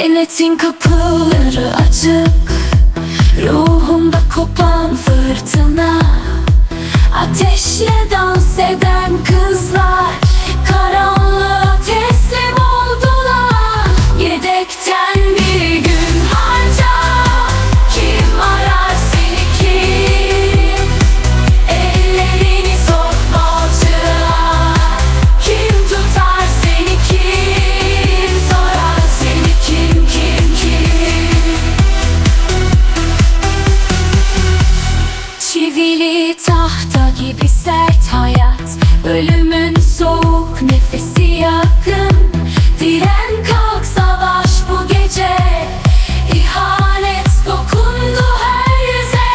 Cennetin kapıları açık Ruhumda kopan fırtına. Ateşle dans eden kızlar Dili tahta gibi sert hayat. Ölümün soğuk nefesi yakın. Diren kalk savaş bu gece. İhanet dokundu her yüze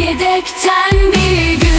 Yedekten bir gün